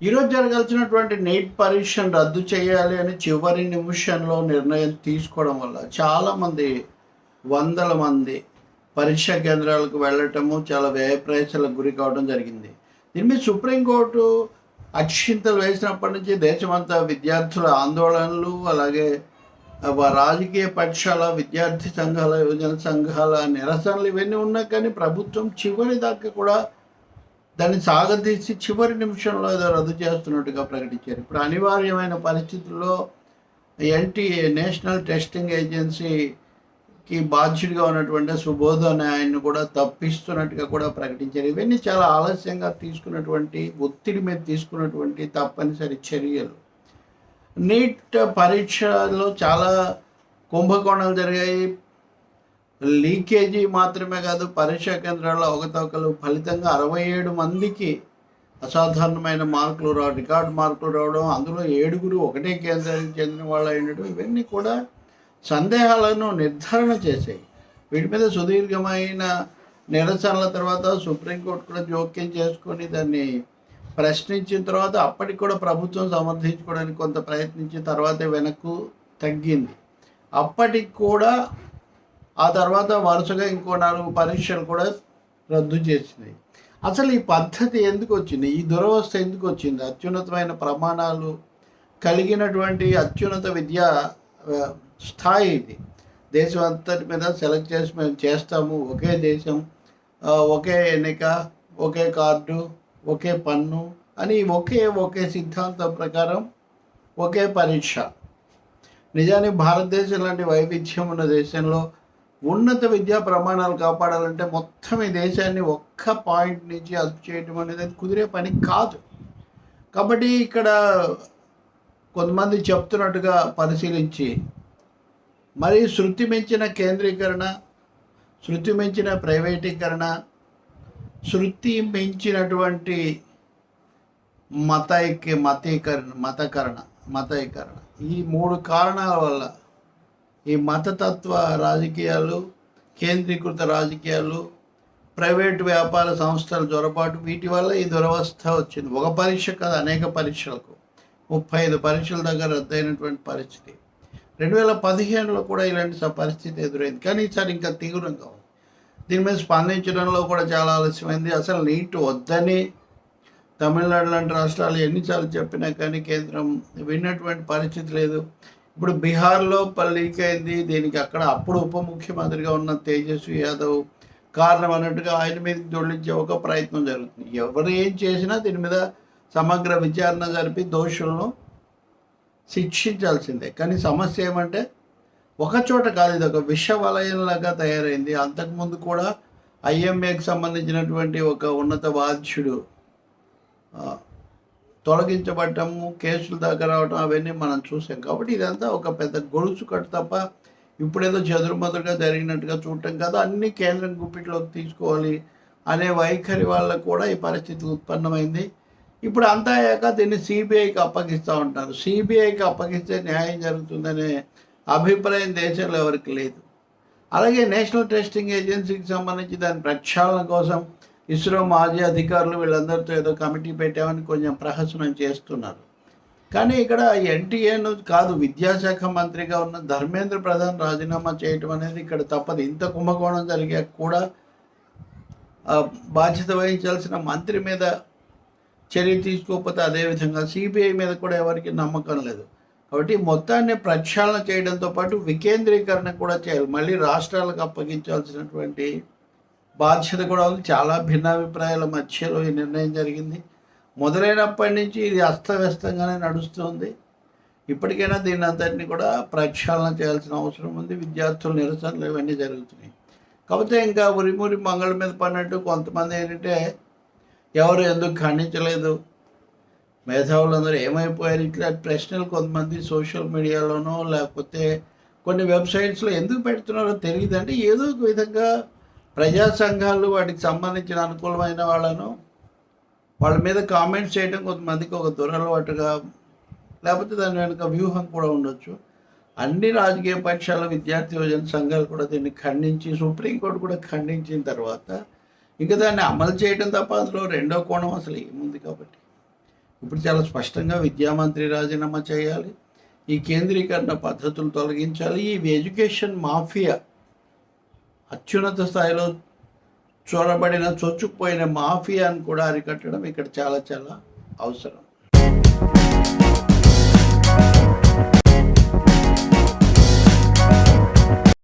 ఈరోజు జరగాల్సినటువంటి నీట్ పరీక్షను రద్దు చేయాలి అని చివరి నిమిషంలో నిర్ణయం తీసుకోవడం వల్ల చాలామంది వందల మంది పరీక్షా కేంద్రాలకు వెళ్ళటము చాలా వ్యయప్రయాసాలకు గురి కావడం జరిగింది. దీని మీద సుప్రీంకోర్టు అక్షింతలు వేసినప్పటి నుంచి దేశమంతా విద్యార్థుల ఆందోళనలు అలాగే రాజకీయ పక్షాల విద్యార్థి సంఘాల యువజన సంఘాల నిరసనలు ఇవన్నీ ఉన్నాయి. కానీ ప్రభుత్వం చివరి దాకా కూడా దాన్ని సాగదీసి చివరి నిమిషంలో ఏదో రద్దు చేస్తున్నట్టుగా ప్రకటించారు. ఇప్పుడు అనివార్యమైన పరిస్థితుల్లో ఎన్టీఏ నేషనల్ టెస్టింగ్ ఏజెన్సీకి బాధ్యుడిగా ఉన్నటువంటి సుబోధ అనే ఆయన్ని కూడా తప్పిస్తున్నట్టుగా కూడా ప్రకటించారు. ఇవన్నీ చాలా ఆలస్యంగా తీసుకున్నటువంటి ఒత్తిడి మీద తీసుకున్నటువంటి తప్పనిసరి చర్యలు. నీట్ పరీక్షలో చాలా కుంభకోణాలు జరిగాయి. లీకేజీ మాత్రమే కాదు పరీక్షా కేంద్రాల్లో అవకతవకలు ఫలితంగా అరవై ఏడు మందికి అసాధారణమైన మార్కులు రావడం రికార్డు మార్కులు రావడం అందులో ఏడుగురు ఒకటే కేంద్రానికి చెందిన వాళ్ళు అయినట్టు ఇవన్నీ కూడా సందేహాలను నిర్ధారణ చేశాయి. వీటి మీద సుదీర్ఘమైన నిరసనల తర్వాత సుప్రీంకోర్టు కూడా జోక్యం చేసుకొని దాన్ని ప్రశ్నించిన తర్వాత అప్పటికి కూడా ప్రభుత్వం సమర్థించుకోవడానికి కొంత ప్రయత్నించిన తర్వాతే వెనక్కు తగ్గింది. అప్పటికి కూడా ఆ తర్వాత వరుసగా ఇంకో నాలుగు పరీక్షలు కూడా రద్దు చేసింది అసలు ఈ పద్ధతి ఎందుకు వచ్చింది? ఈ దురవస్థ ఎందుకు వచ్చింది? అత్యున్నతమైన ప్రమాణాలు కలిగినటువంటి అత్యున్నత విద్యా స్థాయి ఇది. దేశం అంతటి మీద సెలెక్ట్ చేసి మేము చేస్తాము. ఒకే దేశం ఒకే ఎన్నిక ఒకే కార్డు ఒకే పన్ను అని ఒకే ఒకే సిద్ధాంతం ప్రకారం ఒకే పరీక్ష. నిజానికి భారతదేశం లాంటి వైవిధ్యం ఉన్న దేశంలో ఉన్నత విద్యా ప్రమాణాలు కాపాడాలంటే మొత్తం ఈ దేశాన్ని ఒక్క పాయింట్ నుంచి అదుపు చేయడం అనేది అది కుదిరే పని కాదు. కాబట్టి ఇక్కడ కొంతమంది చెప్తున్నట్టుగా పరిశీలించి మరి శృతి మించిన కేంద్రీకరణ శృతి మించిన ప్రైవేటీకరణ శృతి మించినటువంటి మతైక్య మతీకరణ మతకరణ మతీకరణ ఈ మూడు కారణాల వల్ల ఈ మతతత్వ రాజకీయాలు కేంద్రీకృత రాజకీయాలు ప్రైవేట్ వ్యాపార సంస్థల జొరపాటు వీటి వల్ల ఈ దురవస్థ వచ్చింది. ఒక పరీక్ష కాదు అనేక పరీక్షలకు. ముప్పై ఐదు పరీక్షల దగ్గర రద్దయినటువంటి పరిస్థితి. రెండు వేల పదిహేనులో కూడా ఇలాంటి పరిస్థితి ఎదురైంది. కానీ ఈసారి ఇంకా తీవ్రంగా ఉంది. దీని మీద స్పందించడంలో కూడా చాలా ఆలస్యమైంది. అసలు నీట్ వద్దని తమిళనాడు లాంటి రాష్ట్రాలు ఎన్నిసార్లు చెప్పినా కానీ కేంద్రం విన్నటువంటి పరిస్థితి లేదు. ఇప్పుడు బీహార్లో ప- లీక్ అయింది దీనికి అక్కడ అప్పుడు ఉప ముఖ్యమంత్రిగా ఉన్న తేజస్వి యాదవ్ కారణం అన్నట్టుగా ఆయన మీద దొళ్ళించే ఒక ప్రయత్నం జరుగుతుంది. ఎవరు ఏం చేసినా దీని మీద సమగ్ర విచారణ జరిపి దోషులను శిక్షించాల్సిందే. కానీ సమస్య ఏమంటే ఒకచోట కాదు ఇది ఒక విష వలయంలాగా తయారైంది. అంతకుముందు కూడా ఐఎంఏకి సంబంధించినటువంటి ఒక ఉన్నత బాధ్యుడు తొలగించబడటము కేసులు దగ్గర రావటం అవన్నీ మనం చూసాం. కాబట్టి ఇదంతా ఒక పెద్ద గొలుసు కట్టు తప్ప ఇప్పుడేదో చదురుమదురుగా జరిగినట్టుగా చూడటం కాదు. అన్ని కేంద్రం గుప్పిట్లోకి తీసుకోవాలి అనే వైఖరి వల్ల కూడా ఈ పరిస్థితి ఉత్పన్నమైంది. ఇప్పుడు అంతా అయ్యాక దీన్ని సిబిఐకి అప్పగిస్తూ ఉంటారు. సిబిఐకి అప్పగిస్తే న్యాయం జరుగుతుందనే అభిప్రాయం దేశంలో ఎవరికి లేదు. అలాగే నేషనల్ టెస్టింగ్ ఏజెన్సీకి సంబంధించి దాని ప్రక్షాళన కోసం ఇస్రో మాజీ అధికారులు వీళ్ళందరితో ఏదో కమిటీ పెట్టామని కొంచెం ప్రహసనం చేస్తున్నారు. కానీ ఇక్కడ ఎన్టీఏను కాదు విద్యాశాఖ మంత్రిగా ఉన్న ధర్మేంద్ర ప్రధాన్ రాజీనామా చేయటం అనేది ఇక్కడ తప్పదు. ఇంత కుంభకోణం జరిగాక కూడా బాధ్యత వహించాల్సిన మంత్రి మీద చర్య తీసుకోకపోతే అదేవిధంగా సిబిఐ మీద కూడా ఎవరికి నమ్మకం లేదు. కాబట్టి మొత్తాన్ని ప్రక్షాళన చేయడంతో పాటు వికేంద్రీకరణ కూడా చేయాలి. మళ్ళీ రాష్ట్రాలకు అప్పగించాల్సినటువంటి బాధ్యత కూడా ఉంది. చాలా భిన్నాభిప్రాయాల మధ్యలో ఈ నిర్ణయం జరిగింది. మొదలైనప్పటి నుంచి ఇది అస్తవ్యస్తంగానే నడుస్తుంది. ఇప్పటికైనా దీన్ని అంతటిని కూడా ప్రక్షాళన చేయాల్సిన అవసరం ఉంది. విద్యార్థుల నిరసనలు ఇవన్నీ జరుగుతున్నాయి. కాకపోతే ఇంకా ఉరిమురి మంగళ మీద పడినట్టు కొంతమంది ఏంటంటే ఎవరు ఎందుకు ఖండించలేదు? మేధావులందరూ ఏమైపోయారు? ఇట్లా ప్రశ్నలు కొంతమంది సోషల్ మీడియాలోనో లేకపోతే కొన్ని వెబ్సైట్స్లో ఎందుకు పెడుతున్నారో తెలియదు అంటే ఏదో ఒక విధంగా ప్రజా సంఘాలు వాటికి సంబంధించిన అనుకూలమైన వాళ్ళను వాళ్ళ మీద కామెంట్స్ చేయడం కొంతమందికి ఒక దురలవాటుగా లేకపోతే దాని వెనుక వ్యూహం కూడా ఉండొచ్చు. అన్ని రాజకీయ పక్షాల విద్యార్థి యువజన సంఘాలు కూడా దీన్ని ఖండించి సుప్రీంకోర్టు కూడా ఖండించిన తర్వాత ఇంకా దాన్ని అమలు చేయడం తప్ప అందులో రెండో కోణం అసలు ఏముంది కాబట్టి. ఇప్పుడు చాలా స్పష్టంగా విద్యామంత్రి రాజీనామా చేయాలి. ఈ కేంద్రీకరణ పద్ధతులు తొలగించాలి. ఈ ఎడ్యుకేషన్ మాఫియా అత్యున్నత స్థాయిలో చొరబడిన చొచ్చుకుపోయిన మాఫియాను కూడా అరికట్టడం ఇక్కడ చాలా చాలా అవసరం.